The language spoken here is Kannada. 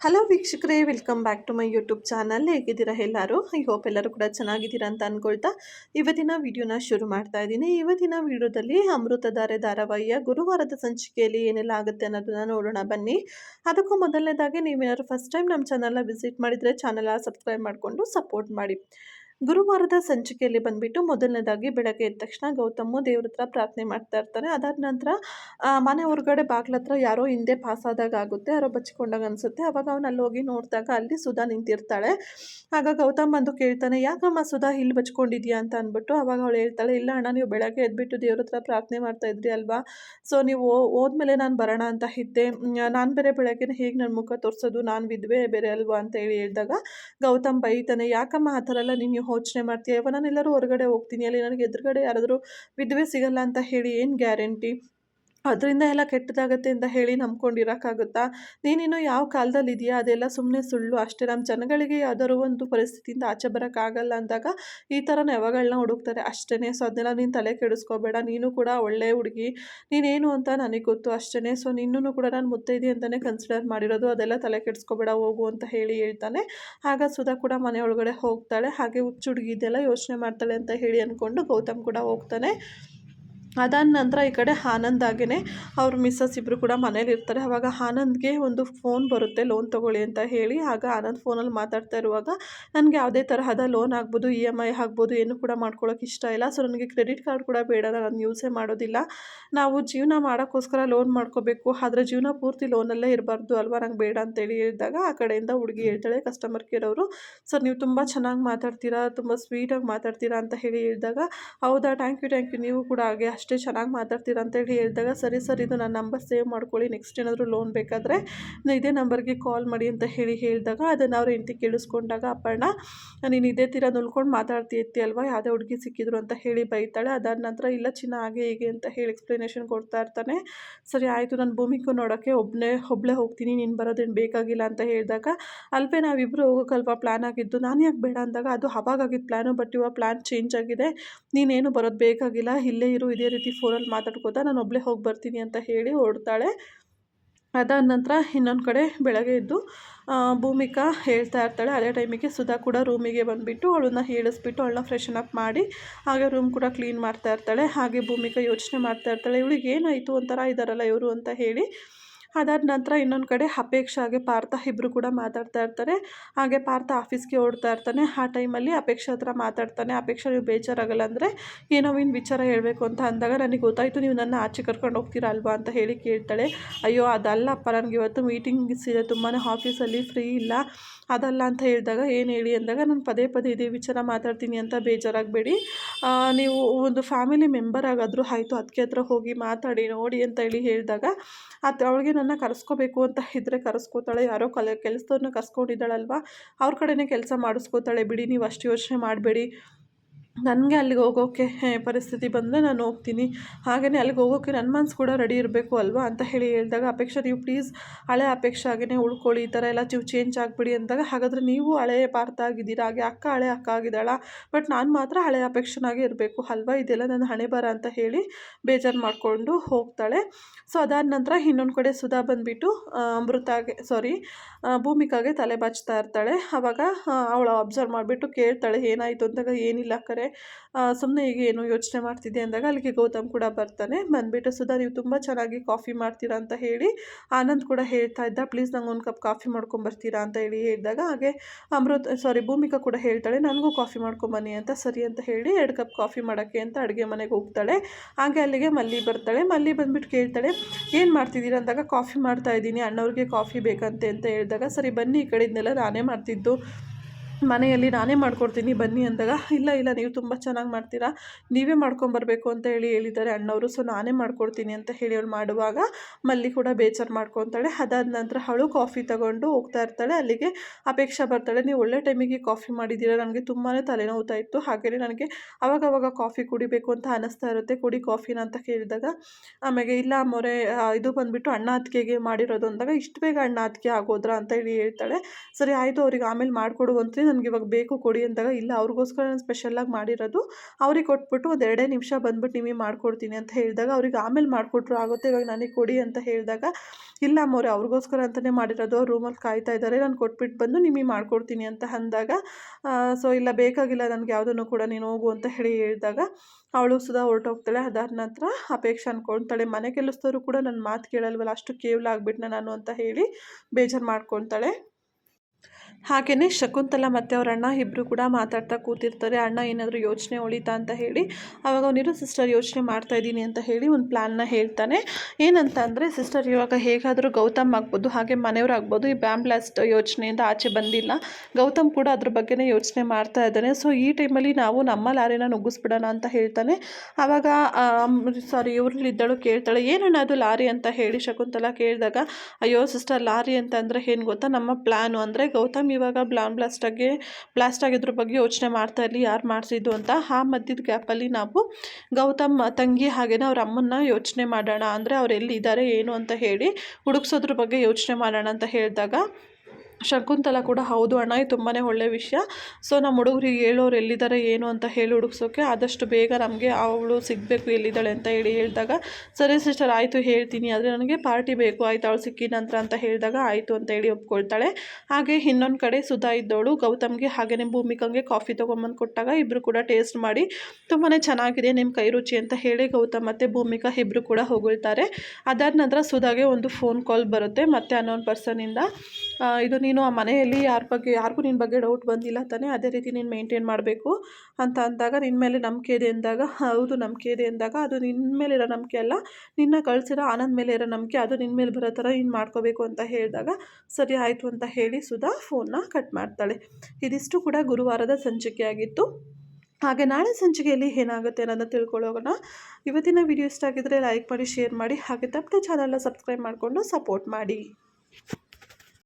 ಹಲೋ ವೀಕ್ಷಕರೇ welcome back to my YouTube channel ಹೇಗಿದ್ದೀರಾ ಎಲ್ಲರೂ? ಐ ಹೋಪ್ ಎಲ್ಲರೂ ಕೂಡ ಚೆನ್ನಾಗಿದ್ದೀರಾ ಅಂತ ಅಂದ್ಕೊಳ್ತಾ ಇವತ್ತಿನ ವಿಡಿಯೋನ ಶುರು ಮಾಡ್ತಾ ಇದ್ದೀನಿ. ಇವತ್ತಿನ ವಿಡಿಯೋದಲ್ಲಿ ಅಮೃತಧಾರೆ ಧಾರಾವಾಹಿಯ ಗುರುವಾರದ ಸಂಚಿಕೆಯಲ್ಲಿ ಏನೆಲ್ಲ ಆಗುತ್ತೆ ಅನ್ನೋದನ್ನ ನೋಡೋಣ ಬನ್ನಿ. ಅದಕ್ಕೂ ಮೊದಲನೇದಾಗಿ ನೀವೇನಾದ್ರು ಫಸ್ಟ್ ಟೈಮ್ ನಮ್ಮ ಚಾನಲ್ನ ವಿಸಿಟ್ ಮಾಡಿದರೆ ಚಾನಲ್ನ ಸಬ್ಸ್ಕ್ರೈಬ್ ಮಾಡಿಕೊಂಡು ಸಪೋರ್ಟ್ ಮಾಡಿ. ಗುರುವಾರದ ಸಂಚಿಕೆಯಲ್ಲಿ ಬಂದ್ಬಿಟ್ಟು ಮೊದಲನೇದಾಗಿ ಬೆಳಗ್ಗೆ ಎದ್ದ ತಕ್ಷಣ ಗೌತಮು ದೇವ್ರ ಹತ್ರ ಪ್ರಾರ್ಥನೆ ಮಾಡ್ತಾ ಇರ್ತಾರೆ ಅದಾದ ನಂತರ ಮನೆ ಹೊರಗಡೆ ಬಾಗ್ಲ ಹತ್ರ ಯಾರೋ ಹಿಂದೆ ಆದಾಗ ಆಗುತ್ತೆ, ಯಾರೋ ಬಚ್ಕೊಂಡಾಗ ಅನ್ಸುತ್ತೆ. ಅವಾಗ ಅವನು ಅಲ್ಲಿ ಹೋಗಿ ನೋಡಿದಾಗ ಅಲ್ಲಿ ಸುಧಾ ನಿಂತಿರ್ತಾಳೆ. ಆಗ ಗೌತಮ್ ಬಂದು ಕೇಳ್ತಾನೆ, ಯಾಕಮ್ಮ ಸುಧಾ ಇಲ್ಲಿ ಬಚ್ಕೊಂಡಿದ್ಯಾ? ಅಂತ ಅಂದ್ಬಿಟ್ಟು ಅವಾಗ ಅವಳು ಹೇಳ್ತಾಳೆ, ಇಲ್ಲ ಅಣ್ಣ, ನೀವು ಬೆಳಗ್ಗೆ ಎದ್ಬಿಟ್ಟು ದೇವ್ರ ಹತ್ರ ಪ್ರಾರ್ಥನೆ ಮಾಡ್ತಾ ಇದ್ರಿ ಅಲ್ವಾ? ಸೊ ನೀವು ಹೋದ್ಮೇಲೆ ನಾನು ಬರೋಣ ಅಂತ ಇದ್ದೆ. ನಾನು ಬೇರೆ ಬೆಳಗ್ಗೆ ಹೇಗೆ ನನ್ನ ಮುಖ ತೋರಿಸೋದು? ನಾನು ವಿದ್ವೆ ಬೇರೆ ಅಲ್ವಾ? ಅಂತ ಹೇಳಿ ಹೇಳಿದಾಗ ಗೌತಮ್ ಬೈತಾನೆ, ಯಾಕಮ್ಮ ಆ ಥರ ಎಲ್ಲ ನೀನು ಯೋಚನೆ ಮಾಡ್ತೀಯ? ನಾನು ಎಲ್ಲರೂ ಹೊರಗಡೆ ಹೋಗ್ತೀನಿ. ಅಲ್ಲಿ ನನಗೆ ಎದುರುಗಡೆ ಯಾರಾದರೂ ವಿದ್ವೆ ಸಿಗಲ್ಲ ಅಂತ ಹೇಳಿ ಏನು ಗ್ಯಾರಂಟಿ? ಅದರಿಂದ ಎಲ್ಲ ಕೆಟ್ಟದಾಗತ್ತೆ ಅಂತ ಹೇಳಿ ನಂಬ್ಕೊಂಡಿರೋಕ್ಕಾಗುತ್ತಾ? ನೀನಿನ್ನು ಯಾವ ಕಾಲದಲ್ಲಿ ಇದೆಯಾ ಅದೆಲ್ಲ ಸುಮ್ಮನೆ ಸುಳ್ಳು. ಅಷ್ಟೇ, ನಮ್ಮ ಜನಗಳಿಗೆ ಯಾವ್ದಾದ್ರು ಒಂದು ಪರಿಸ್ಥಿತಿಯಿಂದ ಆಚೆ ಬರೋಕ್ಕಾಗಲ್ಲ ಅಂದಾಗ ಈ ಥರ ನೆವಗಳನ್ನ ಹುಡುಕ್ತಾರೆ. ಅಷ್ಟೇ ಸೊ ಅದನ್ನೆಲ್ಲ ನೀನು ತಲೆ ಕೆಡಿಸ್ಕೋಬೇಡ. ನೀನು ಕೂಡ ಒಳ್ಳೆ ಹುಡುಗಿ. ನೀನೇನು ಅಂತ ನನಗೆ ಗೊತ್ತು. ಅಷ್ಟೇ ಸೊ ನಿನ್ನೂ ಕೂಡ ನಾನು ಮುತ್ತೈದಿ ಅಂತಲೇ ಕನ್ಸಿಡರ್ ಮಾಡಿರೋದು. ಅದೆಲ್ಲ ತಲೆ ಕೆಡಿಸ್ಕೋಬೇಡ, ಹೋಗು ಅಂತ ಹೇಳಿ ಹೇಳ್ತಾನೆ. ಆಗ ಸುಧಾ ಕೂಡ ಮನೆ ಒಳಗಡೆ ಹೋಗ್ತಾಳೆ. ಹಾಗೆ ಹುಚ್ಚು ಹುಡುಗಿ ಇದೆಲ್ಲ ಯೋಚನೆ ಮಾಡ್ತಾಳೆ ಅಂತ ಹೇಳಿ ಅಂದ್ಕೊಂಡು ಗೌತಮ್ ಕೂಡ ಹೋಗ್ತಾನೆ. ಅದಾದ ನಂತರ ಈ ಕಡೆ ಆನಂದ್ ಆಗೇನೆ ಅವ್ರ ಮಿಸ್ಸಸ್ ಇಬ್ಬರು ಕೂಡ ಮನೇಲಿ ಇರ್ತಾರೆ. ಅವಾಗ ಆನಂದ್ಗೆ ಒಂದು ಫೋನ್ ಬರುತ್ತೆ ಲೋನ್ ತೊಗೊಳ್ಳಿ ಅಂತ ಹೇಳಿ. ಆಗ ಆನಂದ್ ಫೋನಲ್ಲಿ ಮಾತಾಡ್ತಾ ಇರುವಾಗ ನನಗೆ ಯಾವುದೇ ತರಹದ ಲೋನ್ ಆಗ್ಬೋದು ಇ ಎಂ ಐ ಆಗ್ಬೋದು ಏನು ಕೂಡ ಮಾಡ್ಕೊಳ್ಳೋಕೆ ಇಷ್ಟ ಇಲ್ಲ. ಸೊ ನನಗೆ ಕ್ರೆಡಿಟ್ ಕಾರ್ಡ್ ಕೂಡ ಬೇಡ ನಾನು ಯೂಸೇ ಮಾಡೋದಿಲ್ಲ. ನಾವು ಜೀವನ ಮಾಡೋಕ್ಕೋಸ್ಕರ ಲೋನ್ ಮಾಡ್ಕೋಬೇಕು. ಆದರೆ ಜೀವನ ಪೂರ್ತಿ ಲೋನಲ್ಲೇ ಇರಬಾರ್ದು ಅಲ್ವಾ? ನಂಗೆ ಬೇಡ ಅಂತೇಳಿ ಹೇಳಿದಾಗ ಆ ಕಡೆಯಿಂದ ಹುಡುಗಿ ಹೇಳ್ತಾಳೆ ಕಸ್ಟಮರ್ ಕೇರ್ ಅವರು ಸರ್ ನೀವು ತುಂಬ ಚೆನ್ನಾಗಿ ಮಾತಾಡ್ತೀರಾ ತುಂಬ ಸ್ವೀಟಾಗಿ ಮಾತಾಡ್ತೀರಾ ಅಂತ ಹೇಳಿ ಹೇಳಿದಾಗ ಹೌದಾ ಥ್ಯಾಂಕ್ ಯು ಥ್ಯಾಂಕ್ ಯು. ನೀವು ಕೂಡ ಹಾಗೆ ಅಷ್ಟೇ ಚೆನ್ನಾಗಿ ಮಾತಾಡ್ತೀರಾ ಅಂತೇಳಿ ಹೇಳಿದಾಗ, ಸರಿ, ಸರ್, ಇದು ನನ್ನ ನಂಬರ್ ಸೇವ್ ಮಾಡ್ಕೊಳ್ಳಿ, ನೆಕ್ಸ್ಟ್ ಏನಾದರೂ ಲೋನ್ ಬೇಕಾದರೆ ಇದೇ ನಂಬರ್ಗೆ ಕಾಲ್ ಮಾಡಿ ಅಂತ ಹೇಳಿ ಹೇಳಿದಾಗ, ಅದನ್ನು ಅವ್ರ ಹೆಂಡತಿ ಕೇಳಿಸ್ಕೊಂಡಾಗ, ಅಪ್ಪಣ್ಣ, ನೀನು ಇದೇ ತೀರ ನುಲ್ಕೊಂಡು ಮಾತಾಡ್ತಿರ್ತಿ ಅಲ್ವಾ? ಯಾವುದೇ ಹುಡುಗಿ ಸಿಕ್ಕಿದ್ರು ಅಂತ ಹೇಳಿ ಬೈತಾಳೆ. ಅದಾದ ನಂತರ ಇಲ್ಲ ಚಿನ್ನ, ಹಾಗೆ, ಹೀಗೆ ಅಂತ ಹೇಳಿ ಎಕ್ಸ್ಪ್ಲನೇಷನ್ ಕೊಡ್ತಾ ಇರ್ತಾನೆ. ಸರಿ, ಆಯಿತು, ನಾನು ಭೂಮಿಗೂ ನೋಡೋಕ್ಕೆ ಒಬ್ಬನೇ ಒಬ್ಬಳೇ ಹೋಗ್ತೀನಿ, ನೀನು ಬರೋದೇನು ಬೇಕಾಗಿಲ್ಲ ಅಂತ ಹೇಳಿದಾಗ ಅಲ್ವೇ ನಾವಿಬ್ಬರು ಹೋಗೋಕ್ಕಲ್ವಾ ಪ್ಲ್ಯಾನ್ ಆಗಿದ್ದು? ನಾನು ಯಾಕೆ ಬೇಡ ಅಂದಾಗ, ಅದು ಅವಾಗಾಗಿದ್ದು ಪ್ಲ್ಯಾನು ಬಟ್ ಇವಾಗ ಪ್ಲ್ಯಾನ್ ಚೇಂಜ್ ಆಗಿದೆ. ನೀನೇನು ಬರೋದು ಬೇಕಾಗಿಲ್ಲ, ಇಲ್ಲೇ ಇರು, ಇದೇ ರೀತಿ ಫೋನಲ್ಲಿ ಮಾತಾಡ್ಕೋತಾ ನಾನು ಒಬ್ಬಳೇ ಹೋಗಿ ಬರ್ತೀನಿ ಅಂತ ಹೇಳಿ ಹೊರಡ್ತಾಳೆ. ಅದಾದ ನಂತರ ಇನ್ನೊಂದು ಕಡೆ ಬೆಳಗ್ಗೆ ಎದ್ದು ಭೂಮಿಕಾ ಹೇಳ್ತಾ ಇರ್ತಾಳೆ. ಅದೇ ಟೈಮಿಗೆ ಸುಧಾ ಕೂಡ ರೂಮಿಗೆ ಬಂದುಬಿಟ್ಟು ಅವಳನ್ನ ಹೇಳಿಸ್ಬಿಟ್ಟು ಅವಳನ್ನ ಫ್ರೆಶನ್ ಅಪ್ ಮಾಡಿ ಹಾಗೆ ರೂಮ್ ಕೂಡ ಕ್ಲೀನ್ ಮಾಡ್ತಾ ಇರ್ತಾಳೆ. ಹಾಗೆ ಭೂಮಿಕಾ ಯೋಚನೆ ಮಾಡ್ತಾ ಇರ್ತಾಳೆ. ಇವಳಿಗೆ ಏನಾಯಿತು ಒಂಥರ ಇದ್ದಾರಲ್ಲ ಇವರು? ಅಂತ ಹೇಳಿ ಅದಾದ ನಂತರ ಇನ್ನೊಂದು ಕಡೆ ಅಪೇಕ್ಷ ಹಾಗೆ ಪಾರ್ಥ ಇಬ್ಬರು ಕೂಡ ಮಾತಾಡ್ತಾ ಇರ್ತಾರೆ. ಹಾಗೆ ಪಾರ್ಥ ಆಫೀಸ್ಗೆ ಓಡ್ತಾ ಇರ್ತಾನೆ. ಆ ಟೈಮಲ್ಲಿ ಅಪೇಕ್ಷ ಹತ್ರ ಮಾತಾಡ್ತಾನೆ. ಅಪೇಕ್ಷ ನೀವು ಬೇಜಾರಾಗಲ್ಲ ಅಂದರೆ ಏನೋ ಇನ್ನು ವಿಚಾರ ಹೇಳಬೇಕು ಅಂತ ಅಂದಾಗ ನನಗೆ ಗೊತ್ತಾಯಿತು, ನೀವು ನನ್ನ ಆಚೆ ಕರ್ಕೊಂಡು ಹೋಗ್ತೀರಾ ಅಲ್ವಾ ಅಂತ ಹೇಳಿ ಕೇಳ್ತಾಳೆ. ಅಯ್ಯೋ, ಅದಲ್ಲಪ್ಪ, ನನಗೆ ಇವತ್ತು ಮೀಟಿಂಗ್ಸ್ ಇದೆ. ತುಂಬಾ ಆಫೀಸಲ್ಲಿ ಫ್ರೀ ಇಲ್ಲ. ಅದಲ್ಲ ಅಂತ ಹೇಳಿದಾಗ ಏನು ಹೇಳಿ ಅಂದಾಗ, ನಾನು ಪದೇ ಪದೇ ಇದೇ ವಿಚಾರ ಮಾತಾಡ್ತೀನಿ ಅಂತ ಬೇಜಾರಾಗಬೇಡಿ. ನೀವು ಒಂದು ಫ್ಯಾಮಿಲಿ ಮೆಂಬರ್ ಆಗಾದರೂ ಆಯಿತು ಅದಕ್ಕೆ ಹತ್ರ ಹೋಗಿ ಮಾತಾಡಿ, ನೋಡಿ ಅಂತ ಹೇಳಿ ಹೇಳಿದಾಗ ಅದು ಅವಳಿಗೆ ನನ್ನ ಕರೆಸ್ಕೋಬೇಕು ಅಂತ ಇದ್ದರೆ ಕರೆಸ್ಕೋತಾಳೆ. ಯಾರೋ ಕಲೆ ಕೆಲಸದವ್ರನ್ನ ಕರ್ಸ್ಕೊಂಡಿದ್ದಾಳಲ್ವ? ಅವ್ರ ಕಡೆನೇ ಕೆಲಸ ಮಾಡಿಸ್ಕೋತಾಳೆ. ಬಿಡಿ, ನೀವು ಅಷ್ಟು ಯೋಚನೆ ಮಾಡಬೇಡಿ. ನನಗೆ ಅಲ್ಲಿಗೆ ಹೋಗೋಕ್ಕೆ ಪರಿಸ್ಥಿತಿ ಬಂದರೆ ನಾನು ಹೋಗ್ತೀನಿ. ಹಾಗೆಯೇ ಅಲ್ಲಿಗೆ ಹೋಗೋಕ್ಕೆ ನನ್ನ ಮನ್ಸು ಕೂಡ ರೆಡಿ ಇರಬೇಕು ಅಲ್ವಾ ಅಂತ ಹೇಳಿ ಹೇಳಿದಾಗ, ಅಪೇಕ್ಷಾ, ನೀವು ಪ್ಲೀಸ್ ಹಳೆ ಅಪೇಕ್ಷೆ ಹಾಗೆಯೇ ಉಳ್ಕೊಳ್ಳಿ, ಈ ಥರ ಎಲ್ಲ ನೀವು ಚೇಂಜ್ ಆಗಿಬಿಡಿ ಅಂದಾಗ, ಹಾಗಾದರೆ ನೀವು ಹಳೆ ಪಾರ್ಥ ಆಗಿದ್ದೀರಾ? ಹಾಗೆ ಅಕ್ಕ ಹಳೆ ಅಕ್ಕ ಆಗಿದ್ದಾಳ? ಬಟ್ ನಾನು ಮಾತ್ರ ಹಳೆ ಅಪೇಕ್ಷನಾಗೆ ಇರಬೇಕು. ಅಲ್ವಾ? ಇದೆಲ್ಲ ನನ್ನ ಹಣೆ ಬರ ಅಂತ ಹೇಳಿ ಬೇಜಾರು ಮಾಡಿಕೊಂಡು ಹೋಗ್ತಾಳೆ. ಸೊ ಅದಾದ ನಂತರ ಇನ್ನೊಂದು ಕಡೆ ಸುಧಾ ಬಂದುಬಿಟ್ಟು ಅಮೃತಾಗೆ ಸಾರಿ ಭೂಮಿಕಾಗೆ ತಲೆ ಬಾಚ್ತಾ ಇರ್ತಾಳೆ. ಅವಾಗ ಅವಳು ಅಬ್ಸರ್ವ್ ಮಾಡಿಬಿಟ್ಟು ಕೇಳ್ತಾಳೆ, ಏನಾಯಿತು? ಅಂದಾಗ, ಏನಿಲ್ಲ ಕರೆ ಸುಮ್ಮನೆ ಈಗ ಏನು ಯೋಚನೆ ಮಾಡ್ತಿದ್ದೆ ಅಂದಾಗ ಅಲ್ಲಿಗೆ ಗೌತಮ್ ಕೂಡ ಬರ್ತಾನೆ. ಬಂದುಬಿಟ್ಟು, ಸುಧಾ, ನೀವು ತುಂಬ ಚೆನ್ನಾಗಿ ಕಾಫಿ ಮಾಡ್ತೀರಾ ಅಂತ ಹೇಳಿ, ಆನಂದ್ ಕೂಡ ಹೇಳ್ತಾ ಇದ್ದ, ಪ್ಲೀಸ್ ನಂಗೆ ಒಂದು ಕಪ್ ಕಾಫಿ ಮಾಡ್ಕೊಂಬರ್ತೀರಾ ಅಂತ ಹೇಳಿ ಹೇಳಿದಾಗ, ಹಾಗೆ ಅಮೃತ್, ಸಾರಿ, ಭೂಮಿಕಾ ಕೂಡ ಹೇಳ್ತಾಳೆ, ನನಗೂ ಕಾಫಿ ಮಾಡ್ಕೊಂಬನ್ನಿ ಅಂತ, ಸರಿ ಅಂತ ಹೇಳಿ ಎರಡು ಕಪ್ ಕಾಫಿ ಮಾಡೋಕ್ಕೆ ಅಂತ ಅಡುಗೆ ಮನೆಗೆ ಹೋಗ್ತಾಳೆ. ಹಾಗೆ ಅಲ್ಲಿಗೆ ಮಲ್ಲಿ ಬರ್ತಾಳೆ. ಮಲ್ಲಿ ಬಂದ್ಬಿಟ್ಟು ಕೇಳ್ತಾಳೆ, ಏನು ಮಾಡ್ತಿದ್ದೀರಾ ಅಂದಾಗ, ಕಾಫಿ ಮಾಡ್ತಾ ಇದ್ದೀನಿ, ಅಣ್ಣವ್ರಿಗೆ ಕಾಫಿ ಬೇಕಂತೆ ಅಂತ ಹೇಳಿದಾಗ, ಸರಿ, ಬನ್ನಿ, ಈ ಕಡೆಯಿಂದೆಲ್ಲ ನಾನೇ ಮಾಡ್ತಿದ್ದು. ಮನೆಯಲ್ಲಿ ನಾನೇ ಮಾಡ್ಕೊಡ್ತೀನಿ, ಬನ್ನಿ ಅಂದಾಗ, ಇಲ್ಲ ಇಲ್ಲ, ನೀವು ತುಂಬ ಚೆನ್ನಾಗಿ ಮಾಡ್ತೀರಾ, ನೀವೇ ಮಾಡ್ಕೊಂಬರ್ಬೇಕು ಅಂತ ಹೇಳಿ ಹೇಳಿದ್ದಾರೆ ಅಣ್ಣವರು. ಸೊ, ನಾನೇ ಮಾಡ್ಕೊಡ್ತೀನಿ ಅಂತ ಹೇಳಿ ಅವಳು ಮಾಡುವಾಗ ಮಲ್ಲಿ ಕೂಡ ಬೇಜಾರು ಮಾಡ್ಕೊತಾಳೆ. ಅದಾದ ನಂತರ ಅವಳು ಕಾಫಿ ತಗೊಂಡು ಹೋಗ್ತಾ ಇರ್ತಾಳೆ. ಅಲ್ಲಿಗೆ ಅಪೇಕ್ಷಾ ಬರ್ತಾಳೆ, ನೀವು ಒಳ್ಳೆ ಟೈಮಿಗೆ ಕಾಫಿ ಮಾಡಿದ್ದೀರಾ? ನನಗೆ ತುಂಬಾ ತಲೆನೋವುತ್ತಾ ಇತ್ತು. ಹಾಗೆಯೇ ನನಗೆ ಅವಾಗವಾಗ ಕಾಫಿ ಕುಡಿಬೇಕು ಅಂತ ಅನ್ನಿಸ್ತಾ ಇರುತ್ತೆ. ಕುಡಿ ಕಾಫಿನ? ಅಂತ ಕೇಳಿದಾಗ ಆಮೇಲೆ ಇಲ್ಲ ಮೊರೆ ಇದು ಬಂದುಬಿಟ್ಟು ಅಣ್ಣ ಅತ್ತಿಗೆಗೆ ಮಾಡಿರೋದು. ಅಂದಾಗ, ಇಷ್ಟು ಬೇಗ ಅಣ್ಣ ಅತ್ತಿಗೆ ಆಗೋದ್ರಾ? ಅಂತ ಹೇಳಿ ಹೇಳ್ತಾಳೆ. ಸರಿ, ಆಯಿತು, ಅವ್ರಿಗೆ ಆಮೇಲೆ ಮಾಡಿಕೊಡು ಅಂತೀನಿ. ನನಗೆ ಇವಾಗ ಬೇಕು ಕೊಡಿ ಅಂದಾಗ ಇಲ್ಲ, ಅವ್ರಿಗೋಸ್ಕರ ನಾನು ಸ್ಪೆಷಲ್ಲಾಗಿ ಮಾಡಿರೋದು ಅವ್ರಿಗೆ ಕೊಟ್ಬಿಟ್ಟು ಒಂದು ಎರಡೇ ನಿಮಿಷ ಬಂದ್ಬಿಟ್ಟು ನಿಮಗೆ ಮಾಡ್ಕೊಡ್ತೀನಿ ಅಂತ ಹೇಳಿದಾಗ ಅವ್ರಿಗೆ ಆಮೇಲೆ ಮಾಡಿಕೊಟ್ರು ಆಗುತ್ತೆ, ಇವಾಗ ನನಗೆ ಕೊಡಿ ಅಂತ ಹೇಳಿದಾಗ ಇಲ್ಲ ಅಮ್ಮವ್ರೆ ಅವ್ರಿಗೋಸ್ಕರ ಅಂತಲೇ ಮಾಡಿರೋದು, ಅವ್ರು ರೂಮಲ್ಲಿ ಕಾಯ್ತಾ ಇದ್ದಾರೆ ನಾನು ಕೊಟ್ಬಿಟ್ಟು ಬಂದು ನಿಮಗೆ ಮಾಡ್ಕೊಡ್ತೀನಿ ಅಂತ ಅಂದಾಗ ಸೊ ಇಲ್ಲ ಬೇಕಾಗಿಲ್ಲ ನನಗೆ ಯಾವುದನ್ನು ಕೂಡ ನೀನು ಹೋಗು ಅಂತ ಹೇಳಿ ಹೇಳಿದಾಗ ಅವಳು ಸುಧಾ ಹೊರಟೋಗ್ತಾಳೆ, ಅದಾದ ನಂತರ ಅಪೇಕ್ಷೆ ಅಂದ್ಕೊಳ್ತಾಳೆ ಮನೆ ಕೆಲಸದವರು ಕೂಡ ನನ್ನ ಮಾತು ಕೇಳಲ್ವಲ್ಲ, ಅಷ್ಟು ಕೇವಲ ಆಗ್ಬಿಟ್ನ ನಾನು ಅಂತ ಹೇಳಿ ಬೇಜಾರು ಮಾಡ್ಕೊತಾಳೆ ಹಾಗೆಯೇ ಶಕುಂತಲ ಮತ್ತು ಅವ್ರ ಅಣ್ಣ ಇಬ್ಬರು ಕೂಡ ಮಾತಾಡ್ತಾ ಕೂತಿರ್ತಾರೆ. ಅಣ್ಣ ಏನಾದರೂ ಯೋಚನೆ ಉಳಿತಾ ಅಂತ ಹೇಳಿ, ಅವಾಗ ಅವನಿರೋ ಸಿಸ್ಟರ್ ಯೋಚನೆ ಮಾಡ್ತಾ ಇದ್ದೀನಿ ಅಂತ ಹೇಳಿ ಒಂದು ಪ್ಲ್ಯಾನ್ನ ಹೇಳ್ತಾನೆ. ಏನಂತ ಅಂದರೆ ಸಿಸ್ಟರ್ ಇವಾಗ ಹೇಗಾದರೂ ಗೌತಮ್ ಆಗ್ಬೋದು, ಹಾಗೆ ಮನೆಯವ್ರು ಆಗ್ಬೋದು, ಈ ಬ್ಯಾಂಬ್ಲಾಸ್ಟ್ ಯೋಚನೆಯಿಂದ ಆಚೆ ಬಂದಿಲ್ಲ. ಗೌತಮ್ ಕೂಡ ಅದ್ರ ಬಗ್ಗೆನೇ ಯೋಚನೆ ಮಾಡ್ತಾ ಇದ್ದಾನೆ. ಸೊ ಈ ಟೈಮಲ್ಲಿ ನಾವು ನಮ್ಮ ಲಾರಿನ ನುಗ್ಗಿಸ್ಬಿಡೋಣ ಅಂತ ಹೇಳ್ತಾನೆ. ಆವಾಗ ಸಾರಿ ಇವ್ರಲ್ಲಿದ್ದಳು ಕೇಳ್ತಾಳೆ, ಏನಣ್ಣ ಅದು ಲಾರಿ? ಅಂತ ಹೇಳಿ ಶಕುಂತಲ ಕೇಳಿದಾಗ, ಅಯ್ಯೋ ಸಿಸ್ಟರ್ ಲಾರಿ ಅಂತ ಅಂದರೆ ಏನು ಗೊತ್ತಾ? ನಮ್ಮ ಪ್ಲ್ಯಾನು ಅಂದರೆ ಗೌತಮ್ ಇವಾಗ ಬ್ಲಾನ್ ಬ್ಲಾಸ್ಟಾಗಿ ಬ್ಲಾಸ್ಟ್ ಆಗಿದ್ರ ಬಗ್ಗೆ ಯೋಚನೆ ಮಾಡ್ತಾ ಇರಲಿ, ಯಾರು ಮಾಡಿಸಿದ್ದು ಅಂತ. ಆ ಮಧ್ಯದ ಗ್ಯಾಪಲ್ಲಿ ನಾವು ಗೌತಮ್ ತಂಗಿ ಹಾಗೆಯೇ ಅವ್ರ ಅಮ್ಮನ್ನ ಯೋಚನೆ ಮಾಡೋಣ. ಅಂದರೆ ಅವ್ರು ಎಲ್ಲಿದ್ದಾರೆ, ಏನು ಅಂತ ಹೇಳಿ ಹುಡುಕ್ಸೋದ್ರ ಬಗ್ಗೆ ಯೋಚನೆ ಮಾಡೋಣ ಅಂತ ಹೇಳಿದಾಗ ಶಕುಂತಲ ಕೂಡ, ಹೌದು ಅಣ್ಣ, ಇದು ತುಂಬಾ ಒಳ್ಳೆ ವಿಷಯ. ಸೊ ನಮ್ಮ ಹುಡುಗರಿಗೆ ಹೇಳೋರು ಎಲ್ಲಿದ್ದಾರೆ ಏನು ಅಂತ ಹೇಳಿ ಹುಡುಕ್ಸೋಕೆ ಆದಷ್ಟು ಬೇಗ ನಮಗೆ ಅವಳು ಸಿಗಬೇಕು ಎಲ್ಲಿದ್ದಾಳೆ ಅಂತ ಹೇಳಿ ಹೇಳಿದಾಗ, ಸರಿ ಸಿಸ್ಟರ್, ಆಯಿತು, ಹೇಳ್ತೀನಿ. ಆದರೆ ನನಗೆ ಪಾರ್ಟಿ ಬೇಕು. ಆಯಿತು, ಅವಳು ಸಿಕ್ಕಿದ ನಂತರ ಅಂತ ಹೇಳಿದಾಗ, ಆಯಿತು ಅಂತ ಹೇಳಿ ಒಪ್ಕೊಳ್ತಾಳೆ. ಹಾಗೆ ಇನ್ನೊಂದು ಕಡೆ ಸುಧಾ ಇದ್ದವಳು ಗೌತಮ್ಗೆ ಹಾಗೆಯೇ ಭೂಮಿಕಂಗೆ ಕಾಫಿ ತೊಗೊಂಬಂದು ಕೊಟ್ಟಾಗ ಇಬ್ಬರು ಕೂಡ ಟೇಸ್ಟ್ ಮಾಡಿ ತುಂಬಾ ಚೆನ್ನಾಗಿದೆ ನಿಮ್ಮ ಕೈ ರುಚಿ ಅಂತ ಹೇಳಿ ಗೌತಮ್ ಮತ್ತು ಭೂಮಿಕಾ ಇಬ್ಬರು ಕೂಡ ಹೊಗಳ್ತಾರೆ. ಅದಾದ ನಂತರ ಸುಧಾಗೆ ಒಂದು ಫೋನ್ ಕಾಲ್ ಬರುತ್ತೆ ಮತ್ತು ಅನ್ನೋನ್ ಪರ್ಸನಿಂದ ಇದು ನೀನು ಆ ಮನೆಯಲ್ಲಿ ಯಾರ ಬಗ್ಗೆ, ಯಾರಿಗೂ ನಿನ್ನ ಬಗ್ಗೆ ಡೌಟ್ ಬಂದಿಲ್ಲ ತಾನೇ ಅದೇ ರೀತಿ ನೀನು ಮೇಂಟೈನ್ ಮಾಡಬೇಕು ಅಂತ ಅಂದಾಗ ನಿನ್ನ ಮೇಲೆ ನಂಬಿಕೆ ಇದೆ ಅಂದಾಗ, ಹೌದು ನಂಬಿಕೆ ಇದೆ ಅಂದಾಗ ಅದು ನಿನ್ನ ಮೇಲೆ ಇರೋ ನಂಬಿಕೆ ಅಲ್ಲ, ನಿನ್ನ ಕಳಿಸಿರೋ ಆನಂದ್ ಮೇಲೆ ಇರೋ ನಂಬಿಕೆ ಅದು ನಿನ್ನ ಮೇಲೆ ಬರೋ ಥರ ಇನ್ನು ಮಾಡ್ಕೋಬೇಕು ಅಂತ ಹೇಳಿದಾಗ ಸರಿ ಆಯಿತು ಅಂತ ಹೇಳಿ ಸುಧಾ ಫೋನ್ನ ಕಟ್ ಮಾಡ್ತಾಳೆ. ಇದಿಷ್ಟು ಕೂಡ ಗುರುವಾರದ ಸಂಚಿಕೆ ಆಗಿತ್ತು. ಹಾಗೆ ನಾಳೆ ಸಂಚಿಕೆಯಲ್ಲಿ ಏನಾಗುತ್ತೆ ಅನ್ನೋದನ್ನ ತಿಳ್ಕೊಳ್ಳೋಣ ಇವತ್ತಿನ ವಿಡಿಯೋ ಇಷ್ಟ ಆಗಿದ್ದರೆ ಲೈಕ್ ಮಾಡಿ ಶೇರ್ ಮಾಡಿ, ಹಾಗೆ ತಪ್ಪದೆ ಚಾನಲ್ನ ಸಬ್ಸ್ಕ್ರೈಬ್ ಮಾಡಿಕೊಂಡು ಸಪೋರ್ಟ್ ಮಾಡಿ.